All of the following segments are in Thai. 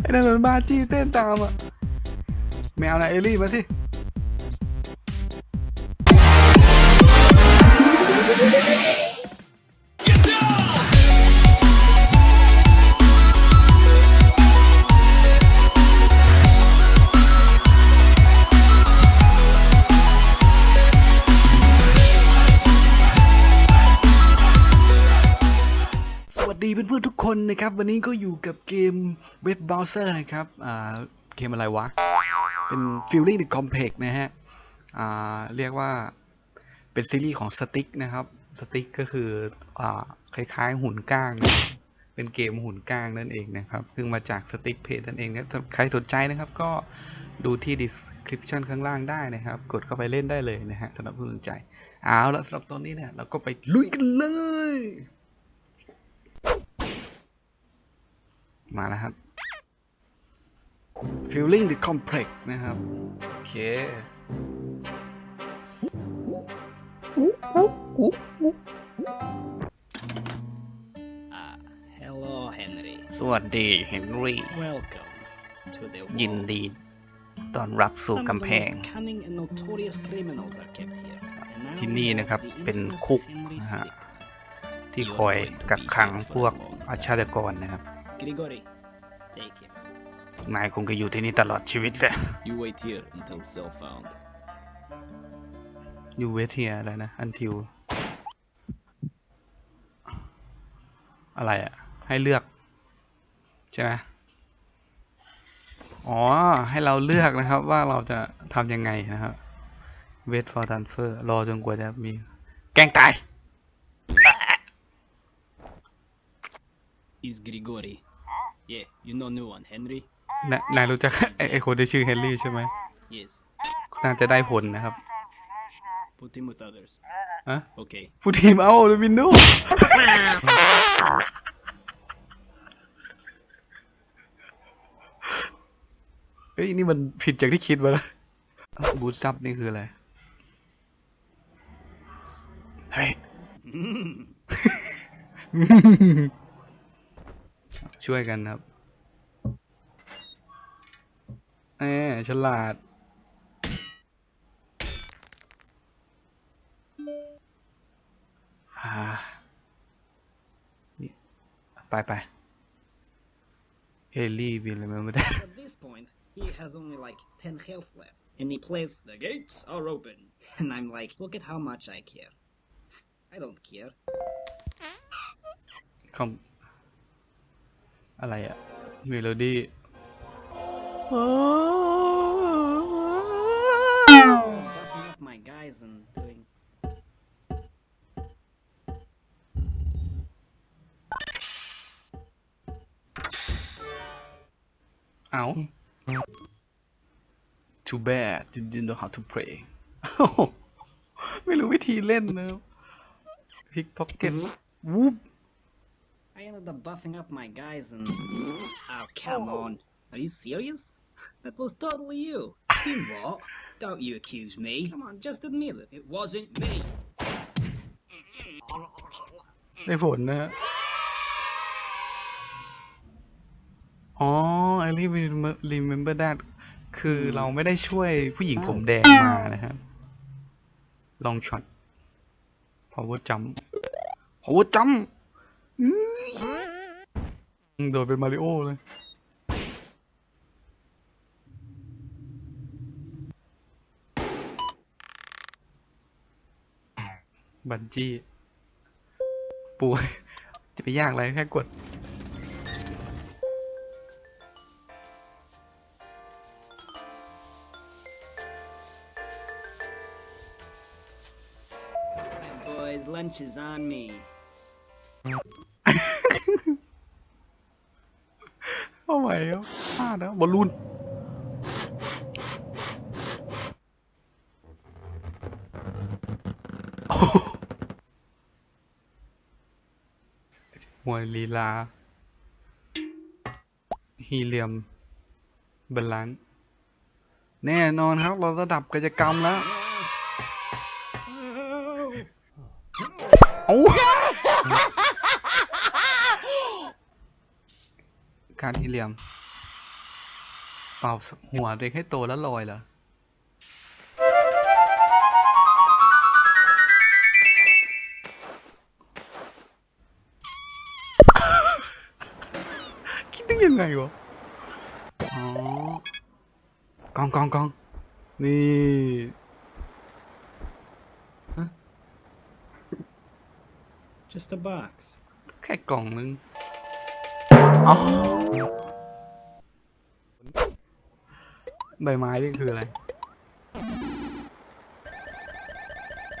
ไอ้นั่นมันบ้าจี้เต้นตามอะไม่เอานะเอลลี่มาสิ ดีเพื่อนๆทุกคนนะครับ วันนี้ก็อยู่กับเกมเว็บเบราว์เซอร์นะครับ อ่า เกมอะไรวะ เป็น Feeling the Complex นะฮะ อ่า เรียกว่าเป็นซีรีส์ของสติ๊กนะครับ สติ๊กก็คือ อ่า คล้ายๆหุ่นก้าง เป็นเกมหุ่นก้างนั่นเองนะครับซึ่งมาจากสติ๊กเพจนั่นเองนะใครสนใจนะครับก็ดูที่ description ข้างล่างได้นะครับ กดเข้าไปเล่นได้เลยนะฮะสำหรับผู้สนใจ เอาละสำหรับตอนนี้เนี่ยเราก็ไปลุยกันเลย มาแล้วครับ Feeling the complex นะครับ โอเค Ah, hello, Henry. สวัสดีเฮนรี่ Welcome to the ยิน wall. ดีต้อนรับสู่ Some of กำแพ the ง most cunning and notorious criminals are kept here. And now ที่ we นี่ have นะครับ the เป็น infamous คุก Henry นะฮะ Stick. ที่คอยกักขังพวกอาชญากรนะครับ Grigori, take him. นายคงจะอยู่ที่นี่ตลอดชีวิตแหละ You wait here until cell found. อยู่เวทีอะไรนะ until อะไรอะให้เลือก ใช่ไหมอ๋อ ให้เราเลือกนะครับว่าเราจะทำยังไงนะครับ wait for transfer รอจนกว่าจะมี แกล้งตาย Is Grigori. Yeah, you know new one, Henry? นายนายรู้จัก ไอ้ไอคนที่ชื่อเฮนรี่ใช่ไหม Yes. น่าจะได้ผลนะครับ Put him with others. อะ Okay. ผู้ทีมเอาลูมินโนเฮ้ย นี่มันผิดจากที่คิดมาแล้วบูทซับนี่คืออะไร เฮ้ย ช่วยกันครับแหมฉลาดอ่านี่ไปไปเฮลี่วิลเลยไม่ได้ At this point, he has only like 10 health left. And he plays, The gates are open. And I'm like, Look at how much I care. I don't care. คอม อะไรอะเมโลดี้ Buffing up my guys and doing. เอา too bad you didn't know how to play ไม่รู้วิธีเล่นนะครับ pick pocket วูบ I ended up buffing up my guys and. Oh, come on. Are you serious? That was totally you. You what? Don't you accuse me. Come on, just admit it. It wasn't me. ได้ผลนะฮะอ๋อ I remember remember that คือเราไม่ได้ช่วยผู้หญิงผมแดงมานะครับ ลองช็อต power jump power jump อื้อ โดดเป็นมาริโอเลย บันจี้ปูจะไปยากอะไรแค่กด ไหวครับพลาดแล้วบอลลูนโมวยลีลา ฮีเลียมบาลานแน่นอนครับ เราระดับกิจกรรมแล้ว การที่เหลี่ยม เป่าหัวเด็กให้โตแล้วลอยเหรอคิดได้ยังไงวะ อ๋อกองกองกองนี่ Just a box. แค่กล่องนึง อ๋อใบไม้นี่คืออะไร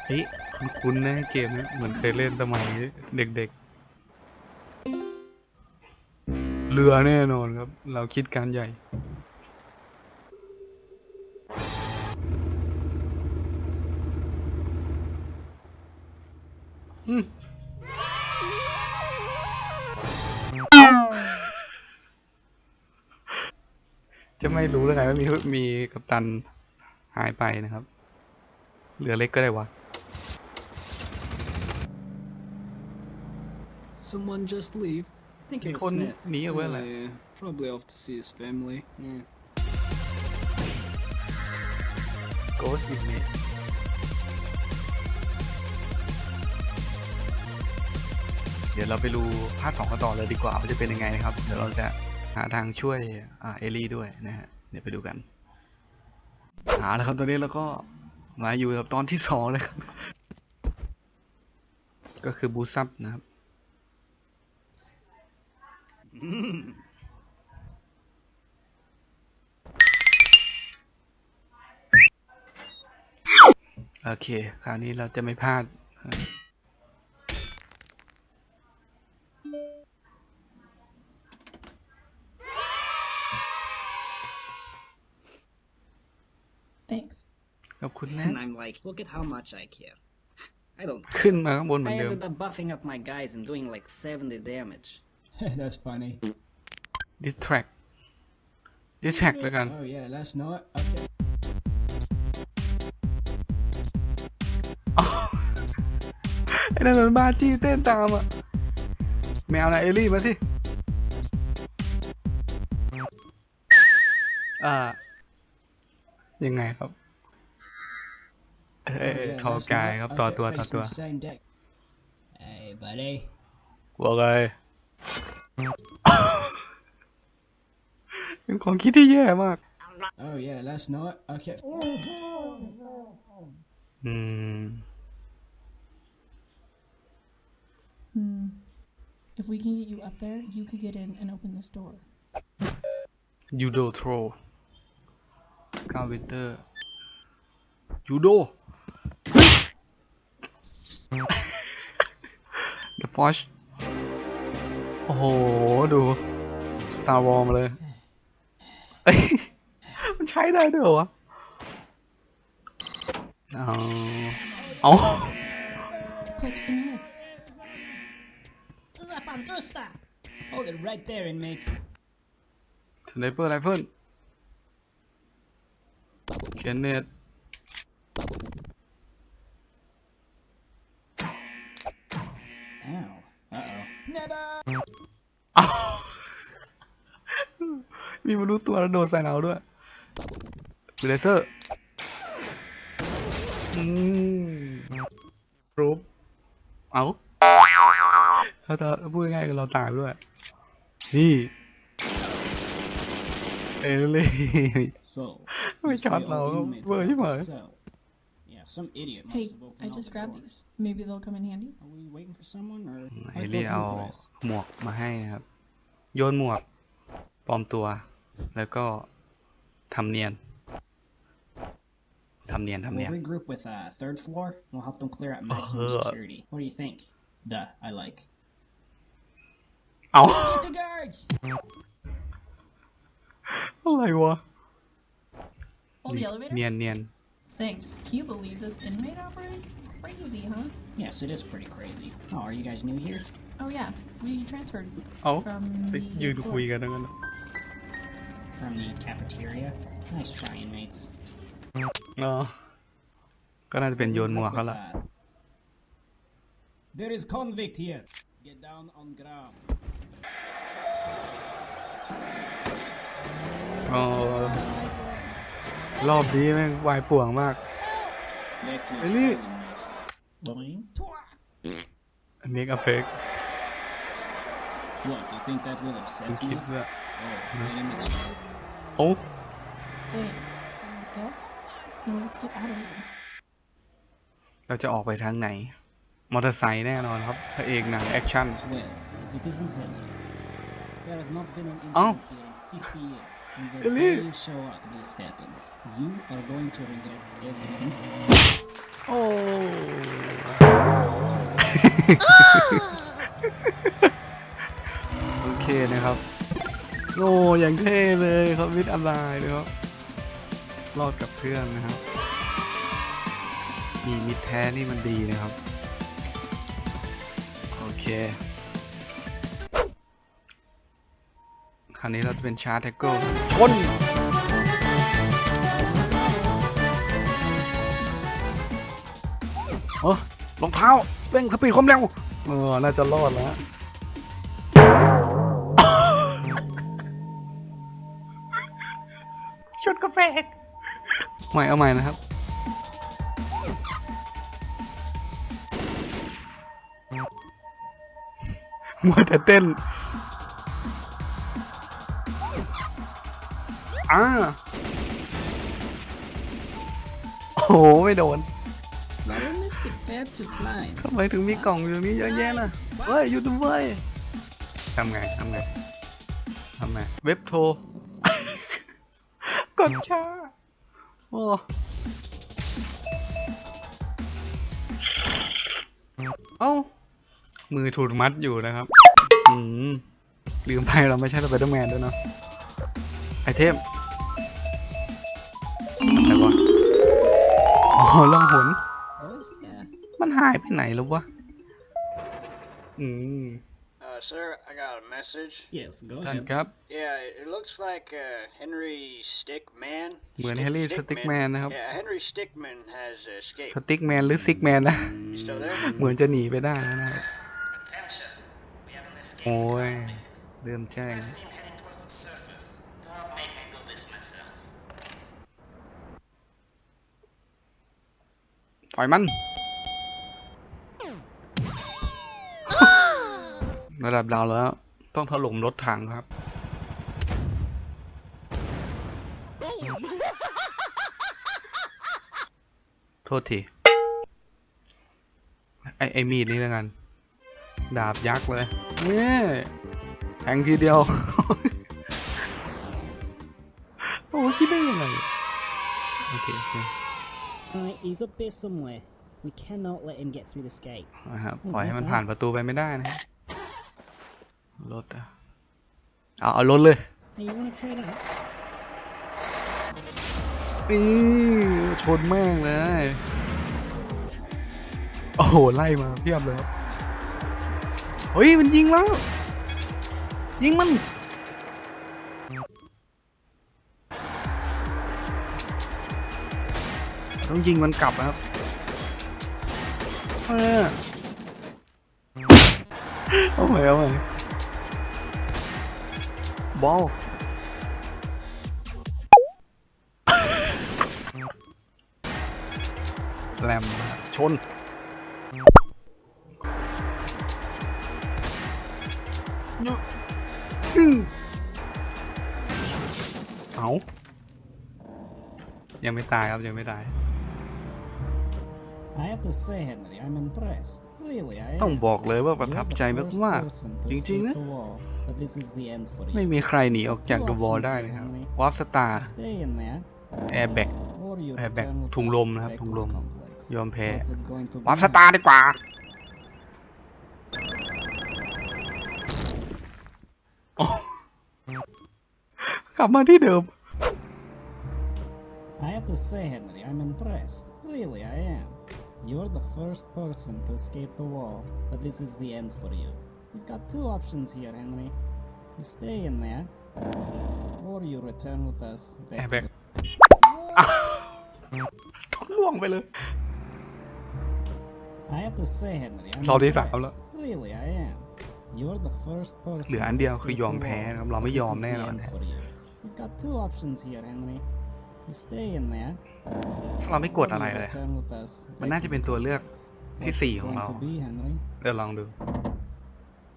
เฮ้ยคุ้นๆนะเกมนี้เหมือนเคยเล่นสมัยเด็กๆ เรือแน่นอนครับ เราคิดการใหญ่ ไม่รู้ได้ไงว่ามีมีกัปตันหายไปนะครับ เหลือเล็กก็ได้วะ Someone just leave. Think it was Con Smith. ní ở bên này. yeah, probably off to see his family. Yeah. โกสินี่เดี๋ยวเราไปดูภาคสองกันต่อเลยดีกว่าว่าจะเป็นยังไงนะครับ เดี๋ยวเราจะ หาทางช่วยอเอลี่ด้วยนะฮะเดี๋ยวไปดูกัน หาแล้วครับตอนนี้เราก็มาอยู่กับตอนที่สองเลยครับ ก็คือบูซับนะครับโอเค คราวนี้เราจะไม่พลาด Thanks. ขอบคุณนะ And I'm like, look at how much I care. I don't. ขึ้นมาข้างบนเหมือ I นเดิม ended up buffing up my guys and doing like 70 damage. That's funny. distract distract แล้วกัน Oh yeah, last night. Okay. ไอ้นั่นมันบ้าจี้เต้นตามอ่ะแมวนะเอลลี่มาสิ อ่า ยังไงครับ เอ Oh, อ yeah, ทอ last กาย night ครับ I ต่อ kept ตัวต่อ facing ตัว the Same deck. Hey, buddy. ว่าไงเป็นความคิดที่แย่มาก Oh yeah, last night I kept. อืม Hmm. If we can get you up there, you could get in and open this door. ยูโด โทรคาวิเตอร์ยูโด The Forge โอ้โห ดู Star Wars มาเลยเอ้ยมันใช้ได้ด้วยเหรอวะ เอาเอา Quick, in here. Zapantrusta! Hold it right there, inmates. สไนเปอร์ไรเฟิล เคนเนต Ow. Uh oh. Never. อ้าวมีมนุษย์ตัวแล้วโดนใส่เราด้วยดูเลเซอร์อืมรูปเอาเราจะพูดง่ายๆคือเราตายไปด้วย นี่ เอลี่ So. We you say got all low. inmates Well, have you to might. sell. Yeah, some idiot must Hey, have opened I all just the grabbed doors. these. Maybe they'll come in handy. Are we waiting for someone or? เอ I ลี่ felt เอา impressed. หมวกมาให้นะครับ โยนหมวกปลอมตัว แล้วก็ทำเนียน ทำเนียน ทำเนียน We'll regroup with uh, third floor. and We'll help them clear out maximum Uh. security. What do you think? Duh, I like. เอา The guards. อะไรวะ Oh, the elevator? เนียนเนียน Thanks. Can you believe this inmate outbreak? Crazy, huh? Yes, it is pretty crazy. Oh, are you guys new here? Oh, yeah. We transferred เอา from ไป the ยืน floor. คุยกันทั้งนั้น From the cafeteria? Nice try, inmates. อ๋อก็น่าจะเป็นโยนหมวกเขาละ With, uh, There is convict here. Get down on ground. อ๋อ รอบนี้แม่งวายป่วงมาก Back to your Really? silly mate. Boing. เมกอเฟก What, you think that will คุณ upset คิ me? ดว่า Oh, very much so. โอ้ Thanks, I guess. Now let's get out of here. เราจะออกไปทางไหน มอเตอร์ไซค์แน่นอนครับพระเอกหนังแอคชั่น Well, if it isn't Henry, there has not been an Oh. incident here in 50 years. And the Really? day you show up, this happens. You are going to regret everything. โอ้โอเคนะครับ โอ้อย่างเท่เลยครับวิทย์อะไรนะครับ รอดกับเพื่อนนะครับ มีมิตรแท้นี่มันดีนะครับ โอเค ราวนี้เราจะเป็นชาร์จแท็กเกิลชนเออรองเท้าเร่งสปีดความเร็วเออน่าจะรอดแล้วชนกาแฟใหม่เอาใหม่นะครับมัวแต่เต้น อ่าโอ้โหไม่โดน Not a mystic path to climb. ทำไมถึงมีกล่องอยู่ตรงนี้เยอะแยะล่ะเฮ้ยยูทูบเบอร์ทำไงทำไงทำไงเว็บโทร กดช้าโอ้เอ้า มือถูกมัดอยู่นะครับ อืมลืมไปเราไม่ใช่สไปเดอร์แมนด้วยเนาะไอเทม ล่องหน Boys, yeah. มันหายไปไหนแล้ววะ อืม Uh, sir, I got a message. Yes, go ท่าน ahead. ครับ Yeah, it looks like uh, Henry Stickman. เหมือน Stick- Henry Stickman นะครับ Yeah, Henry Stickman has escaped. สติ๊กแมนหรือซิกแมนนะ You still there? เหมือนจะหนีไปได้แล้วนะ Attention. We have an escape โอ้ยเริ่มแจ้ง seen heading towards the ปล่อยมันระดับดาวแล้ว ต้องถล่มรถถังครับ โทษที ไอไอมีดนี่แล้วกัน ดาบยักษ์เลยเนี่ยแทงทีเดียว โอ้คิดได้ยังไงโอเคโอเค Alright, he's up there somewhere. We cannot let him get through this gate. นะครับปล่อยให้มันผ่านประตูไปไม่ได้นะครับรถอะเอาเอารถเลย Hey, you wanna try it out? นี่ชนแม่งเลย โอ้โห ไล่มาเพียบเลยครับเฮ้ย มันยิงแล้ว ยิงมัน ต้องยิงมันกลับนะครับเอาใหม่เอาใหม่บอลสแลมชนเอายังไม่ตายครับ ยังไม่ตาย I have to say, Henry, I'm impressed. Really, I ต้อง am. บอกเลยว่าประ You're ทับ the ใจ first มาก person ๆ to จริง escape ๆนะ the wall, but this is the end for ไม่ you. มีใครหนีออกจากเดอะวอลได้นะครับวาร์ปสตาร์ Stay in there, แอร์แบ็ก or you Airbag return with ถุง us ลมนะครับ back ถุง to ล the ม complex. ยอมแพ้ What's it going to วาร์ป be? สตาร์ดีกว่า โอ้กลับมาที่เดิม I have to say, Henry, I'm impressed. Really, I am. You're the first person to escape the wall, but this is the end for you. You've got two options here, Henry. You stay in there, or you return with us แอ back ร์แบ็ก to ทุกล่วงไปเลย I have to say, Henry, I'm รอบที่สามแล้ว impressed. Really, I am. You're the first person เหลืออัน to เดียว escape คือยอม the แพ้ wall, นะครับ เราไม่ but ยอ this ม is แน่ the นอน end for you. You've got two options here, Henry. You stay in there, เราไม่กด or อะไร you เลย return with us มัน back น่า to จะ the เป็นตัวเลือก complex. ที่ What's สี่ it ของ going เรา to be, Henry? เดี๋ยวลองดู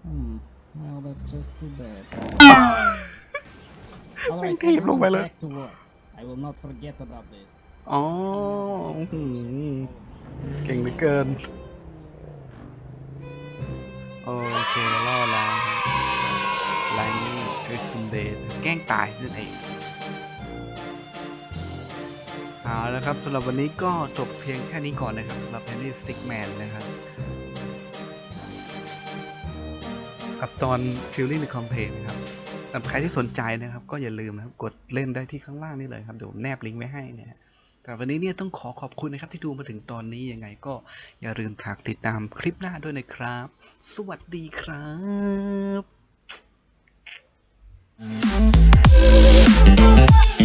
Hmm. Well, that's just too bad. แม่ง Alright, ถีบลงไป everyone เลย back to work. I will not forget about this. อ๋ออื้อหือเก่งเหลือเกิน โอเคล่อล้างไลนี่เอซุนเดย์แกล้งตายนั่นเอง เอาละครับสำหรับวันนี้ก็จบเพียงแค่นี้ก่อนนะครับสำหรับแพนนี้สติ๊กแมนนะครับ กับตอนฟิลลิ่งในคอมเพลนครับสำหรับใครที่สนใจนะครับ ก็อย่าลืมนะครับกดเล่นได้ที่ข้างล่างนี่เลยครับเดี๋ยวผมแนบลิงก์ไว้ให้นะแต่วันนี้เนี่ยต้องขอขอบคุณนะครับที่ดูมาถึงตอนนี้ยังไงก็อย่าลืมฝากติดตามคลิปหน้าด้วยนะครับ สวัสดีครับ